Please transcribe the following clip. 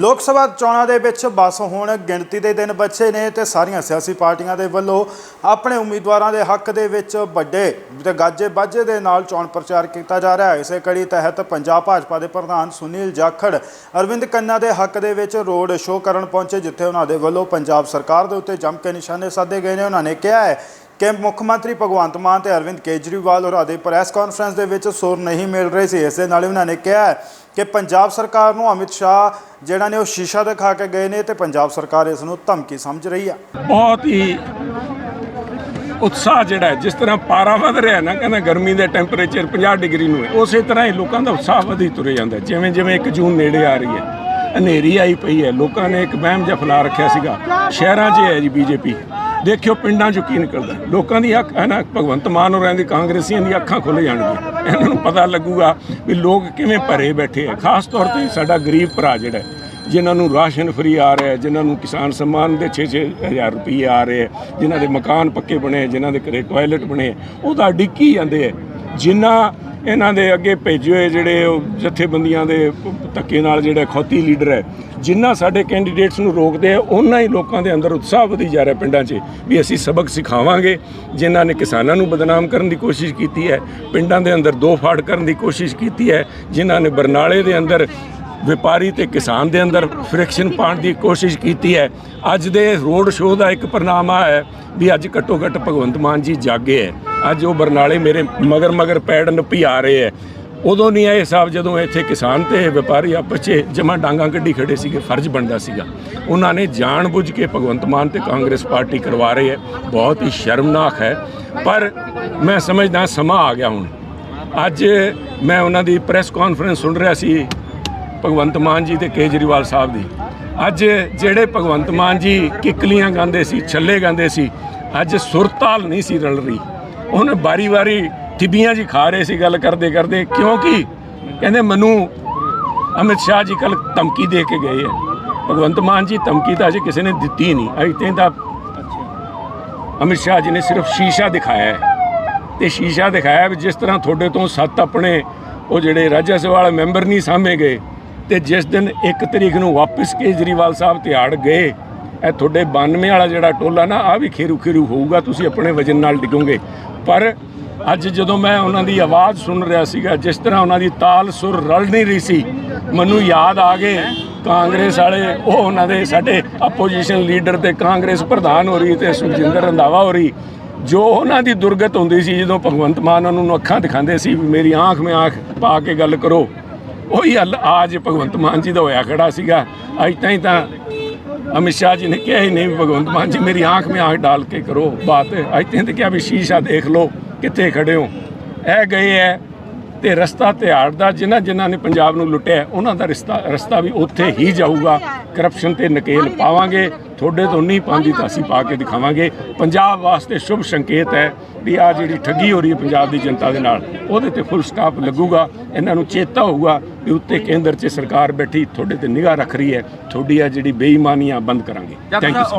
ਲੋਕ ਸਭਾ ਚੋਣਾਂ ਦੇ ਵਿੱਚ ਬਸ ਹੁਣ ਗਿਣਤੀ ਦੇ ਦਿਨ ਬਚੇ ਨੇ ਤੇ ਸਾਰੀਆਂ ਸਿਆਸੀ ਪਾਰਟੀਆਂ ਦੇ ਵੱਲੋਂ ਆਪਣੇ ਉਮੀਦਵਾਰਾਂ ਦੇ ਹੱਕ ਦੇ ਵਿੱਚ ਵੱਡੇ ਤੇ ਗਾਜੇ ਬਾਜੇ ਦੇ ਨਾਲ ਚੋਣ ਪ੍ਰਚਾਰ ਕੀਤਾ ਜਾ ਰਿਹਾ ਹੈ। ਇਸੇ ਕੜੀ ਤਹਿਤ ਪੰਜਾਬ ਭਾਜਪਾ ਦੇ ਪ੍ਰਧਾਨ ਸੁਨੀਲ ਜਾਖੜ, ਅਰਵਿੰਦ ਕੰਨਾ ਦੇ ਹੱਕ ਦੇ ਵਿੱਚ ਰੋਡ ਸ਼ੋਅ ਕਰਨ ਪਹੁੰਚੇ, ਜਿੱਥੇ ਉਹਨਾਂ ਦੇ ਵੱਲੋਂ ਪੰਜਾਬ ਸਰਕਾਰ ਦੇ ਉੱਤੇ ਜੰਮ ਕੇ ਨਿਸ਼ਾਨੇ ਸਾਧੇ ਗਏ ਨੇ। ਉਹਨਾਂ ਨੇ ਕਿਹਾ ਹੈ ਕਿ ਮੁੱਖ ਮੰਤਰੀ ਭਗਵੰਤ ਮਾਨ ਤੇ ਅਰਵਿੰਦ ਕੇਜਰੀਵਾਲ ਹੋਰਾਂ ਦੇ ਪ੍ਰੈਸ ਕਾਨਫਰੰਸ ਦੇ ਵਿੱਚ ਸੁਰ ਨਹੀਂ ਮਿਲ ਰਹੇ ਸੀ। ਇਸ ਦੇ ਨਾਲ ਉਹਨਾਂ ਨੇ ਕਿਹਾ ਕਿ ਪੰਜਾਬ ਸਰਕਾਰ ਨੂੰ ਅਮਿਤ ਸ਼ਾਹ, ਜਿਹੜਾ ਨੇ ਉਹ ਸ਼ੀਸ਼ਾ ਦਿਖਾ ਕੇ ਗਏ ਨੇ ਤੇ ਪੰਜਾਬ ਸਰਕਾਰ ਇਸ ਨੂੰ ਧਮਕੀ ਸਮਝ ਰਹੀ ਆ। ਬਹੁਤ ਹੀ ਉਤਸ਼ਾਹ ਜਿਹੜਾ ਜਿਸ ਤਰ੍ਹਾਂ ਪਾਰਾ ਵਧ ਰਿਹਾ ਨਾ, ਕਹਿੰਦਾ ਗਰਮੀ ਦਾ ਟੈਂਪਰੇਚਰ 50 ਡਿਗਰੀ ਨੂੰ ਹੈ, ਉਸੇ ਤਰ੍ਹਾਂ ਹੀ ਲੋਕਾਂ ਦਾ ਉਤਸ਼ਾਹ ਵਧੀ ਤੁਰੇ ਜਾਂਦਾ ਜਿਵੇਂ ਜਿਵੇਂ 1 ਜੂਨ ਨੇੜੇ ਆ ਰਹੀ ਹੈ, ਹਨੇਰੀ ਆਈ ਪਈ ਹੈ, ਲੋਕਾਂ ਨੇ ਇੱਕ ਵਹਿਮ ਜਿਹਾ ਫੈਲਾ ਰੱਖਿਆ ਸੀਗਾ। ਸ਼ਹਿਰਾਂ 'ਚ ਹੈ ਜੀ, ਬੀਜੇਪੀ। ਦੇਖਿਓ ਪਿੰਡਾਂ 'ਚੋਂ ਕੀ ਨਿਕਲਦਾ। ਲੋਕਾਂ ਦੀ ਅੱਖ ਹੈ ਨਾ ਭਗਵੰਤ ਮਾਨ ਹੋਰਾਂ ਦੀ ਕਾਂਗਰਸੀਆਂ ਦੀ ਅੱਖਾਂ ਖੁੱਲ ਜਾਣਗੀਆਂ। ਇਹਨਾਂ ਨੂੰ ਪਤਾ ਲੱਗੂਗਾ ਵੀ ਲੋਕ ਕਿਵੇਂ ਭਰੇ ਬੈਠੇ ਆ। ਖਾਸ ਤੌਰ ਤੇ ਸਾਡਾ ਗਰੀਬ ਭਰਾ ਜਿਹੜਾ ਜਿਨ੍ਹਾਂ ਨੂੰ ਰਾਸ਼ਨ ਫਰੀ ਆ ਰਿਹਾ ਜਿਨ੍ਹਾਂ ਨੂੰ ਕਿਸਾਨ ਸਨਮਾਨ ਦੇ 6-6 ਹਜ਼ਾਰ ਰੁਪਏ ਆ ਰਹੇ ਹੈ, ਜਿਨ੍ਹਾਂ ਦੇ ਮਕਾਨ ਪੱਕੇ ਬਣੇ ਜਿਨ੍ਹਾਂ ਦੇ ਘਰੇ ਟਾਇਲਟ ਬਣੇ ਉਹਦਾ ਡਿੱਕੀ ਜਾਂਦੇ ਹੈ। ਜਿਨ੍ਹਾਂ ਇਹਨਾਂ ਦੇ ਅੱਗੇ ਭੇਜੇ ਹੋਏ ਜਿਹੜੇ ਉਹ ਜਥੇਬੰਦੀਆਂ ਦੇ ਧੱਕੇ ਨਾਲ ਜਿਹੜੇ ਖੌਤੀ ਲੀਡਰ ਹੈ ਜਿਨ੍ਹਾਂ ਸਾਡੇ ਕੈਂਡੀਡੇਟਸ ਨੂੰ ਰੋਕਦੇ ਆ ਉਹਨਾਂ ਹੀ ਲੋਕਾਂ ਦੇ ਅੰਦਰ ਉਤਸ਼ਾਹ ਵਧੀ ਜਾ ਰਿਹਾ ਪਿੰਡਾਂ 'ਚ ਵੀ ਅਸੀਂ ਸਬਕ ਸਿਖਾਵਾਂਗੇ। ਜਿਨ੍ਹਾਂ ਨੇ ਕਿਸਾਨਾਂ ਨੂੰ ਬਦਨਾਮ ਕਰਨ ਦੀ ਕੋਸ਼ਿਸ਼ ਕੀਤੀ ਹੈ, ਪਿੰਡਾਂ ਦੇ ਅੰਦਰ ਦੋ ਫਾੜ ਕਰਨ ਦੀ ਕੋਸ਼ਿਸ਼ ਕੀਤੀ ਹੈ, ਜਿਨ੍ਹਾਂ ਨੇ ਬਰਨਾਲੇ ਦੇ ਅੰਦਰ ਵਪਾਰੀ ਤੇ ਕਿਸਾਨ ਦੇ ਅੰਦਰ ਫ੍ਰਿਕਸ਼ਨ ਪਾਉਣ ਦੀ ਕੋਸ਼ਿਸ਼ ਕੀਤੀ ਹੈ। ਅੱਜ ਦੇ ਰੋਡ ਸ਼ੋਅ ਦਾ ਇੱਕ ਪ੍ਰਨਾਮਾ ਹੈ ਵੀ ਅੱਜ ਘੱਟੋ ਘੱਟ ਭਗਵੰਤ ਮਾਨ ਜੀ ਜਾਗੇ ਹੈ। ਅੱਜ ਉਹ ਬਰਨਾਲੇ ਮੇਰੇ ਮਗਰ ਮਗਰ ਪੈੜ ਨੱਪੀ ਆ ਰਹੇ ਹੈ। ਉਦੋਂ ਨਹੀਂ ਆਏ ਹਿਸਾਬ ਜਦੋਂ ਇੱਥੇ ਕਿਸਾਨ ਤੇ ਵਪਾਰੀ ਆਪਸ 'ਚ ਜਮਾ ਡਾਂਗਾ ਕੱਢੀ ਖੜੇ ਸੀਗੇ, ਫਰਜ਼ ਬਣਦਾ ਸੀਗਾ। ਉਹਨਾਂ ਨੇ ਜਾਣਬੁੱਝ ਕੇ ਭਗਵੰਤ ਮਾਨ ਤੇ ਕਾਂਗਰਸ ਪਾਰਟੀ ਕਰਵਾ ਰਹੇ ਹੈ। ਬਹੁਤ ਹੀ ਸ਼ਰਮਨਾਕ ਹੈ। ਪਰ ਮੈਂ ਸਮਝਦਾ ਸਮਾਂ ਆ ਗਿਆ ਹੁਣ। ਅੱਜ ਮੈਂ ਉਹਨਾਂ ਦੀ ਪ੍ਰੈਸ ਕਾਨਫਰੰਸ ਸੁਣ ਰਿਹਾ ਸੀ। ਭਗਵੰਤ ਮਾਨ ਜੀ ਤੇ ਕੇਜਰੀਵਾਲ ਸਾਹਿਬ ਦੀ। ਅੱਜ ਜਿਹੜੇ ਭਗਵੰਤ ਮਾਨ ਜੀ ਕਿੱਕਲੀਆਂ ਗਾਉਂਦੇ ਸੀ, ਛੱਲੇ ਗਾਉਂਦੇ ਸੀ, ਅੱਜ ਸੁਰਤਾਲ ਨਹੀਂ ਸੀ ਰਲ ਰਹੀ। ਉਹਨੇ ਵਾਰੀ-ਵਾਰੀ ਟਿੱਬੀਆਂ ਜੀ ਖਾ ਰਹੇ ਸੀ ਗੱਲ ਕਰਦੇ ਕਰਦੇ ਕਿਉਂਕਿ ਕਹਿੰਦੇ ਮੈਨੂੰ ਅਮਿਤ ਸ਼ਾਹ ਜੀ ਕੱਲ ਧਮਕੀ ਦੇ ਕੇ ਗਏ ਹੈ ਭਗਵੰਤ ਮਾਨ ਜੀ ਧਮਕੀ ਤਾਂ ਅਜੇ ਕਿਸੇ ਨੇ ਦਿੱਤੀ ਨਹੀਂ। ਅਜੇ ਤਾਈਂ ਤਾਂ ਅਮਿਤ ਸ਼ਾਹ ਜੀ ਨੇ ਸਿਰਫ ਸ਼ੀਸ਼ਾ ਦਿਖਾਇਆ ਹੈ। ਤੇ ਸ਼ੀਸ਼ਾ ਦਿਖਾਇਆ ਵੀ ਜਿਸ ਤਰ੍ਹਾਂ ਤੁਹਾਡੇ ਤੋਂ ਸੱਤ ਆਪਣੇ ਉਹ ਜਿਹੜੇ ਰਾਜ ਸਭਾ ਵਾਲੇ ਮੈਂਬਰ ਨਹੀਂ ਸਾਹਮਣੇ ਗਏ ਤੇ ਜਿਸ ਦਿਨ 1 ਤਰੀਕ ਨੂੰ ਵਾਪਸ ਕੇਜਰੀਵਾਲ ਸਾਹਿਬ ਤਿਹਾੜ ਗਏ, ਇਹ ਤੁਹਾਡੇ 92 ਵਾਲਾ ਜਿਹੜਾ ਟੋਲਾ ਨਾ ਆ ਵੀ ਖੇਰੂ ਖੇਰੂ ਹੋਊਗਾ, ਤੁਸੀਂ ਆਪਣੇ ਵਜਨ ਨਾਲ ਡਿੱਗੋਗੇ। ਪਰ ਅੱਜ ਜਦੋਂ ਮੈਂ ਉਹਨਾਂ ਦੀ ਆਵਾਜ਼ ਸੁਣ ਰਿਹਾ ਸੀਗਾ, ਜਿਸ ਤਰ੍ਹਾਂ ਉਹਨਾਂ ਦੀ ਤਾਲ ਸੁਰ ਰਲ ਨਹੀਂ ਰਹੀ ਸੀ, ਮੈਨੂੰ ਯਾਦ ਆ ਗਏ। ਕਾਂਗਰਸ ਵਾਲੇ, ਉਹ ਉਹਨਾਂ ਦੇ ਸਾਡੇ ਆਪੋਜੀਸ਼ਨ ਲੀਡਰ ਤੇ ਕਾਂਗਰਸ ਪ੍ਰਧਾਨ ਹੋ ਰਹੀ ਤੇ ਸੁਖਜਿੰਦਰ ਰੰਧਾਵਾ ਹੋ ਰਹੀ, ਜੋ ਉਹਨਾਂ ਦੀ ਦੁਰਗਤ ਹੁੰਦੀ ਸੀ, ਜਦੋਂ ਭਗਵੰਤ ਮਾਨ ਉਹਨਾਂ ਨੂੰ ਅੱਖਾਂ ਦਿਖਾਉਂਦੇ ਸੀ, ਵੀ ਮੇਰੀ ਆਂਖ ਮੇ ਆਂਖ ਪਾ ਕੇ ਗੱਲ ਕਰੋ ਉਹੀ ਹੱਲ ਅੱਜ ਭਗਵੰਤ ਮਾਨ ਜੀ ਦਾ ਹੋਇਆ ਖੜਾ ਸੀਗਾ। ਅੱਜ ਤਾਈਂ ਤਾਂ ਅਮਿਤ ਸ਼ਾਹ ਜੀ ਨੇ ਕਿਹਾ ਹੀ ਨਹੀਂ ਵੀ ਭਗਵੰਤ ਮਾਨ ਜੀ ਮੇਰੀ ਆਂਖ ਮੇ ਆਂਖ ਡਾਲ ਕੇ ਕਰੋ ਬਾਤ। ਅੱਜ ਤਾਈਂ ਤਾਂ ਕਿਹਾ ਵੀ ਸ਼ੀਸ਼ਾ ਦੇਖ ਲਓ ਕਿੱਥੇ ਖੜੇ ਹੋ। ਇਹ ਗਏ ਹੈ ਤੇ ਰਸਤਾ ਤਿਹਾੜ ਦਾ ਜਿਨ੍ਹਾਂ ਜਿਨ੍ਹਾਂ ਨੇ ਪੰਜਾਬ ਨੂੰ ਲੁੱਟਿਆ, ਉਹਨਾਂ ਦਾ ਰਸਤਾ ਰਸਤਾ ਵੀ ਉੱਥੇ ਹੀ ਜਾਊਗਾ। ਕਰਪਸ਼ਨ ਤੇ ਨਕੇਲ ਪਾਵਾਂਗੇ ਤੁਹਾਡੇ ਤੋਂ ਨਹੀਂ ਪਾਉਂਦੀ ਤਾਂ ਅਸੀਂ ਪਾ ਕੇ ਦਿਖਾਵਾਂਗੇ। ਪੰਜਾਬ ਵਾਸਤੇ ਸ਼ੁਭ ਸੰਕੇਤ ਹੈ ਵੀ ਆ ਜਿਹੜੀ ਠੱਗੀ ਹੋ ਰਹੀ ਹੈ ਪੰਜਾਬ ਦੀ ਜਨਤਾ ਦੇ ਨਾਲ ਉਹਦੇ ਤੇ ਫੁੱਲ ਸਟਾਪ ਲੱਗੂਗਾ। ਇਹਨਾਂ ਨੂੰ ਚੇਤਾ ਹੋਊਗਾ ਵੀ ਉੱਤੇ ਕੇਂਦਰ 'ਚ ਸਰਕਾਰ ਬੈਠੀ ਤੁਹਾਡੇ ਤੇ ਨਿਗਾਹ ਰੱਖ ਰਹੀ ਹੈ ਤੁਹਾਡੀ ਆ ਜਿਹੜੀ ਬੇਈਮਾਨੀਆਂ ਬੰਦ ਕਰਾਂਗੇ। Thank you